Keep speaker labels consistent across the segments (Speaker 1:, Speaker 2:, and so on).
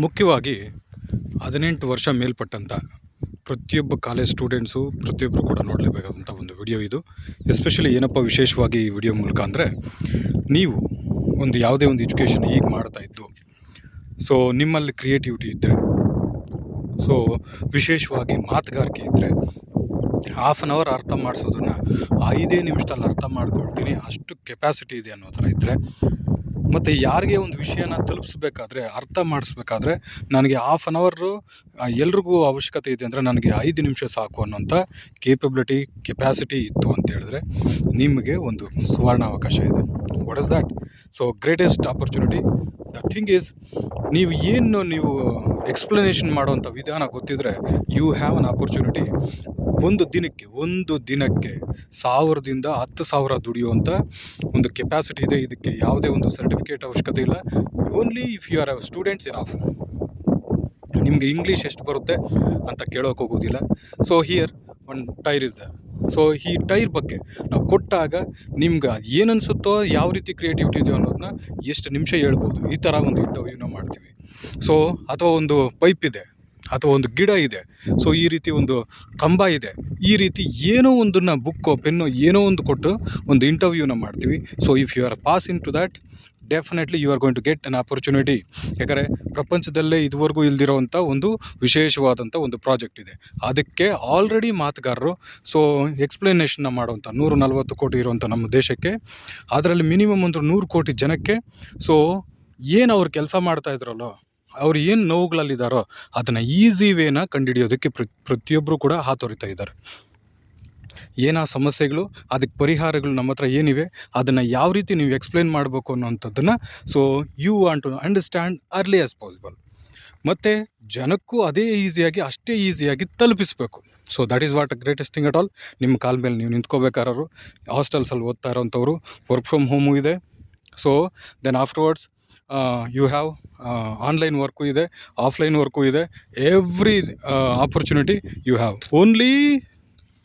Speaker 1: ಮುಖ್ಯವಾಗಿ ಹದಿನೆಂಟು ವರ್ಷ ಮೇಲ್ಪಟ್ಟಂಥ ಪ್ರತಿಯೊಬ್ಬ ಕಾಲೇಜ್ ಸ್ಟೂಡೆಂಟ್ಸು ಪ್ರತಿಯೊಬ್ಬರು ಕೂಡ ನೋಡಲೇಬೇಕಾದಂಥ ಒಂದು ವಿಡಿಯೋ ಇದು. ಎಸ್ಪೆಷಲಿ ಏನಪ್ಪ ವಿಶೇಷವಾಗಿ ಈ ವಿಡಿಯೋ ಮೂಲಕ ಅಂದರೆ ನೀವು ಒಂದು ಯಾವುದೇ ಒಂದು ಎಜುಕೇಷನ್ ಈಗ ಮಾಡ್ತಾ ಇದ್ದು. ಸೊ ನಿಮ್ಮಲ್ಲಿ ಕ್ರಿಯೇಟಿವಿಟಿ ಇದ್ದರೆ ಸೊ ವಿಶೇಷವಾಗಿ ಮಾತುಗಾರಿಕೆ ಇದ್ದರೆ ಹಾಫ್ ಆನ್ ಅವರ್ ಅರ್ಥ ಮಾಡಿಸೋದನ್ನು ಐದೇ ನಿಮಿಷದಲ್ಲಿ ಅರ್ಥ ಮಾಡ್ಕೊಳ್ತೀನಿ, ಅಷ್ಟು ಕೆಪಾಸಿಟಿ ಇದೆ ಅನ್ನೋ ಥರ ಇದ್ದರೆ ಮತ್ತು ಯಾರಿಗೆ ಒಂದು ವಿಷಯನ ತಲುಪಿಸ್ಬೇಕಾದ್ರೆ, ಅರ್ಥ ಮಾಡಿಸ್ಬೇಕಾದ್ರೆ ನನಗೆ ಹಾಫ್ ಆನ್ ಅವರು ಎಲ್ರಿಗೂ ಅವಶ್ಯಕತೆ ಇದೆ ಅಂದರೆ ನನಗೆ ಐದು ನಿಮಿಷ ಸಾಕು ಅನ್ನೋಂಥ ಕೇಪಬಿಲಿಟಿ ಕೆಪ್ಯಾಸಿಟಿ ಇತ್ತು ಅಂತ ಹೇಳಿದ್ರೆ ನಿಮಗೆ ಒಂದು ಸುವರ್ಣ ಅವಕಾಶ ಇದೆ. What is that so greatest opportunity the thing is ನೀವು ಏನು ನೀವು ಎಕ್ಸ್ಪ್ಲನೇಷನ್ ಮಾಡುವಂಥ ವಿಧಾನ ಗೊತ್ತಿದ್ದರೆ ಯು ಹ್ಯಾವ್ ಅನ್ ಆಪರ್ಚುನಿಟಿ ಒಂದು ದಿನಕ್ಕೆ ಒಂದು ದಿನಕ್ಕೆ, ಸಾವಿರದಿಂದ ಹತ್ತು ಸಾವಿರ ದುಡಿಯುವಂಥ ಒಂದು ಕೆಪಾಸಿಟಿ ಇದೆ. ಇದಕ್ಕೆ ಯಾವುದೇ ಒಂದು ಸರ್ಟಿಫಿಕೇಟ್ ಅವಶ್ಯಕತೆ ಇಲ್ಲ. Only if you are a students in of ನಿಮಗೆ ಇಂಗ್ಲೀಷ್ ಎಷ್ಟು ಬರುತ್ತೆ ಅಂತ ಕೇಳೋಕೆ ಹೋಗೋದಿಲ್ಲ. So here one tier is there so ಈ ಟೈರ್ ಬಗ್ಗೆ ನಾವು ಕೊಟ್ಟಾಗ ನಿಮ್ಗೆ ಏನನ್ಸುತ್ತೋ ಯಾವ ರೀತಿ ಕ್ರಿಯೇಟಿವಿಟಿ ಇದೆಯೋ ಅನ್ನೋದನ್ನ ಎಷ್ಟು ನಿಮಿಷ ಹೇಳ್ಬೋದು. ಈ ಥರ ಒಂದು ಇಂಟರ್ವ್ಯೂನ ಮಾಡ್ತೀವಿ ಸೊ ಅಥವಾ ಒಂದು ಪೈಪ್ ಇದೆ, ಅಥವಾ ಒಂದು ಗಿಡ ಇದೆ. ಸೊ ಈ ರೀತಿ ಒಂದು ಕಂಬ ಇದೆ. ಈ ರೀತಿ ಏನೋ ಒಂದನ್ನು ಬುಕ್ಕೋ ಪೆನ್ನೋ ಏನೋ ಒಂದು ಕೊಟ್ಟು ಒಂದು ಇಂಟರ್ವ್ಯೂನ ಮಾಡ್ತೀವಿ. So if you are pass in to that definitely you are going to get an opportunity ಯಾಕಂದರೆ ಪ್ರಪಂಚದಲ್ಲೇ ಇದುವರೆಗೂ ಇಲ್ದಿರೋವಂಥ ಒಂದು ವಿಶೇಷವಾದಂಥ ಒಂದು ಪ್ರಾಜೆಕ್ಟ್ ಇದೆ. ಅದಕ್ಕೆ ಆಲ್ರೆಡಿ ಮಾತುಗಾರರು ಸೊ ಎಕ್ಸ್ಪ್ಲನೇಷನ್ನ ಮಾಡುವಂಥ ನೂರು ನಲ್ವತ್ತು ಕೋಟಿ ಇರುವಂಥ ನಮ್ಮ ದೇಶಕ್ಕೆ, ಅದರಲ್ಲಿ ಮಿನಿಮಮ್ ಒಂದು ನೂರು ಕೋಟಿ ಜನಕ್ಕೆ ಸೊ ಏನು ಅವ್ರು ಕೆಲಸ ಮಾಡ್ತಾ ಇದ್ರಲ್ಲೋ ಅವ್ರು ಏನು ನೋವುಗಳಲ್ಲಿದ್ದಾರೋ ಅದನ್ನು ಈಸಿ ವೇನ ಕಂಡುಹಿಡಿಯೋದಕ್ಕೆ ಪ್ರ ಪ್ರತಿಯೊಬ್ಬರು ಕೂಡ ಹಾತೊರಿತಾ ಇದ್ದಾರೆ. ಏನೋ ಸಮಸ್ಯೆಗಳು ಅದಕ್ಕೆ ಪರಿಹಾರಗಳು ನಮ್ಮ ಹತ್ರ ಏನಿವೆ, ಅದನ್ನು ಯಾವ ರೀತಿ ನೀವು ಎಕ್ಸ್ಪ್ಲೇನ್ ಮಾಡಬೇಕು ಅನ್ನೋವಂಥದ್ದನ್ನು so you want to understand early as possible. ಮತ್ತು ಜನಕ್ಕೂ ಅದೇ ಈಸಿಯಾಗಿ, ಅಷ್ಟೇ ಈಸಿಯಾಗಿ ತಲುಪಿಸಬೇಕು. So that is what greatest thing at all. ನಿಮ್ಮ ಕಾಲ ಮೇಲೆ ನೀವು ನಿಂತ್ಕೋಬೇಕಾರರು ಹಾಸ್ಟೆಲ್ಸಲ್ಲಿ ಓದ್ತಾ ಇರೋಂಥವ್ರು, ವರ್ಕ್ ಫ್ರಮ್ ಹೋಮು ಇದೆ. So then afterwards you have online work ಇದೆ ಆಫ್ಲೈನ್ ವರ್ಕು ಇದೆ. Every opportunity you have only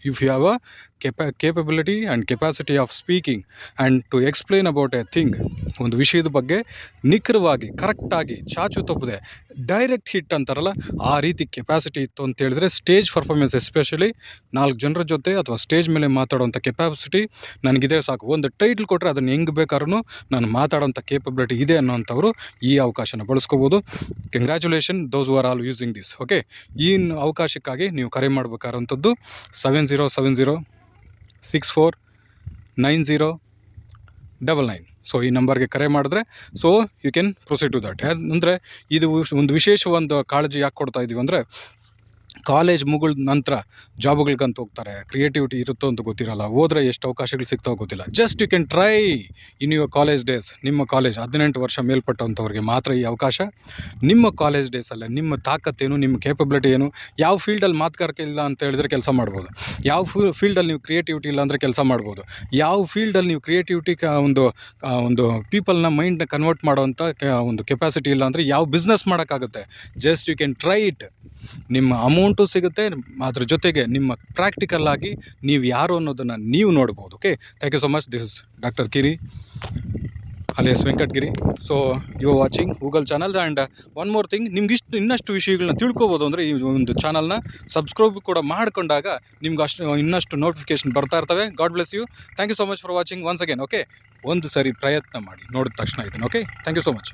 Speaker 1: if you have a capa capability and capacity of speaking and to explain about a thing ಒಂದು ವಿಷಯದ ಬಗ್ಗೆ ನಿಖರವಾಗಿ ಕರೆಕ್ಟಾಗಿ ಚಾಚು ತಪ್ಪದೆ ಡೈರೆಕ್ಟ್ ಹಿಟ್ ಅಂತಾರಲ್ಲ, ಆ ರೀತಿ ಕೆಪಾಸಿಟಿ ಇತ್ತು ಅಂತ ಹೇಳಿದ್ರೆ ಸ್ಟೇಜ್ ಪರ್ಫಾರ್ಮೆನ್ಸ್ ಎಸ್ಪೆಷಲಿ ನಾಲ್ಕು ಜನರ ಜೊತೆ ಅಥವಾ ಸ್ಟೇಜ್ ಮೇಲೆ ಮಾತಾಡುವಂಥ ಕೆಪಾಸಿಟಿ ನನಗಿದೆ ಸಾಕು. ಒಂದು ಟೈಟ್ಲ್ ಕೊಟ್ಟರೆ ಅದನ್ನು ಹೆಂಗೆ ಬೇಕಾದ್ರೂ ನಾನು ಮಾತಾಡೋಂಥ ಕೇಪಬಿಲಿಟಿ ಇದೆ ಅನ್ನೋಂಥವ್ರು ಈ ಅವಕಾಶನ ಬಳಸ್ಕೋಬೋದು. Congratulation those are all using this okay ಈ ಅವಕಾಶಕ್ಕಾಗಿ ನೀವು ಕರೆ ಮಾಡಬೇಕಾದಂಥದ್ದು seven zero seven zero six four nine zero double nine so ಈ ನಂಬರ್ಗೆ ಕರೆ ಮಾಡಿದ್ರೆ so you can proceed to that ಅಂದರೆ ಇದು ಒಂದು ವಿಶೇಷ ಒಂದು ಕಾಳಜಿ ಯಾಕೆ ಕೊಡ್ತಾ ಇದ್ದೀವಿ ಅಂದರೆ ಕಾಲೇಜ್ ಮುಗಿದ ನಂತರ ಜಾಬ್ಗಳ್ಗಂತ ಹೋಗ್ತಾರೆ. ಕ್ರಿಯೇಟಿವಿಟಿ ಇರುತ್ತೋ ಅಂತ ಗೊತ್ತಿರಲ್ಲ. ಹೋದ್ರೆ ಎಷ್ಟು ಅವಕಾಶಗಳು ಸಿಗ್ತಾವೋ ಗೊತ್ತಿಲ್ಲ. Just you can try in your college days. ನಿಮ್ಮ ಕಾಲೇಜ್ ಹದಿನೆಂಟು ವರ್ಷ ಮೇಲ್ಪಟ್ಟಂಥವ್ರಿಗೆ ಮಾತ್ರ ಈ ಅವಕಾಶ. ನಿಮ್ಮ ಕಾಲೇಜ್ ಡೇಸಲ್ಲೇ ನಿಮ್ಮ ತಾಕತ್ತೇನು ನಿಮ್ಮ ಕೇಪಬಿಲಿಟಿ ಏನು? ಯಾವ ಫೀಲ್ಡಲ್ಲಿ ಮಾತುಗಾರಿಕೆ ಇಲ್ಲ ಅಂತ ಹೇಳಿದ್ರೆ ಕೆಲಸ ಮಾಡ್ಬೋದು. ಯಾವ ಫೀಲ್ಡಲ್ಲಿ ನೀವು ಕ್ರಿಯೇಟಿವಿಟಿ ಇಲ್ಲ ಅಂದರೆ ಕೆಲಸ ಮಾಡ್ಬೋದು. ಯಾವ ಫೀಲ್ಡಲ್ಲಿ ನೀವು ಕ್ರಿಯೇಟಿವಿಟಿ ಒಂದು ಒಂದು ಪೀಪಲ್ನ ಮೈಂಡ್ನ ಕನ್ವರ್ಟ್ ಮಾಡೋವಂಥ ಒಂದು ಕೆಪಾಸಿಟಿ ಇಲ್ಲ ಅಂದರೆ ಯಾವ ಬಿಸ್ನೆಸ್ ಮಾಡೋಕ್ಕಾಗುತ್ತೆ? Just you can try it. ನಿಮ್ಮ ಅಮೌಂಟು ಸಿಗುತ್ತೆ. ಅದ್ರ ಜೊತೆಗೆ ನಿಮ್ಮ ಪ್ರಾಕ್ಟಿಕಲ್ ಆಗಿ ನೀವು ಯಾರು ಅನ್ನೋದನ್ನು ನೀವು ನೋಡ್ಬೋದು okay thank you so much this is doctor Kiri alias Venkatagiri so you watching Google channel and one more thing ನಿಮ್ಗೆ ಇಷ್ಟು, ಇನ್ನಷ್ಟು ವಿಷಯಗಳನ್ನ ತಿಳ್ಕೊಬೋದು ಅಂದರೆ ಈ ಒಂದು ಚಾನಲ್ನ ಸಬ್ಸ್ಕ್ರೈಬ್ ಕೂಡ ಮಾಡ್ಕೊಂಡಾಗ ನಿಮ್ಗೆ ಅಷ್ಟು, ಇನ್ನಷ್ಟು ನೋಟಿಫಿಕೇಶನ್ ಬರ್ತಾ ಇರ್ತವೆ. God bless you thank you so much for watching once again okay ಒಂದು ಸರಿ ಪ್ರಯತ್ನ ಮಾಡಿ ನೋಡಿದ ತಕ್ಷಣ ಇದನ್ನು okay thank you so much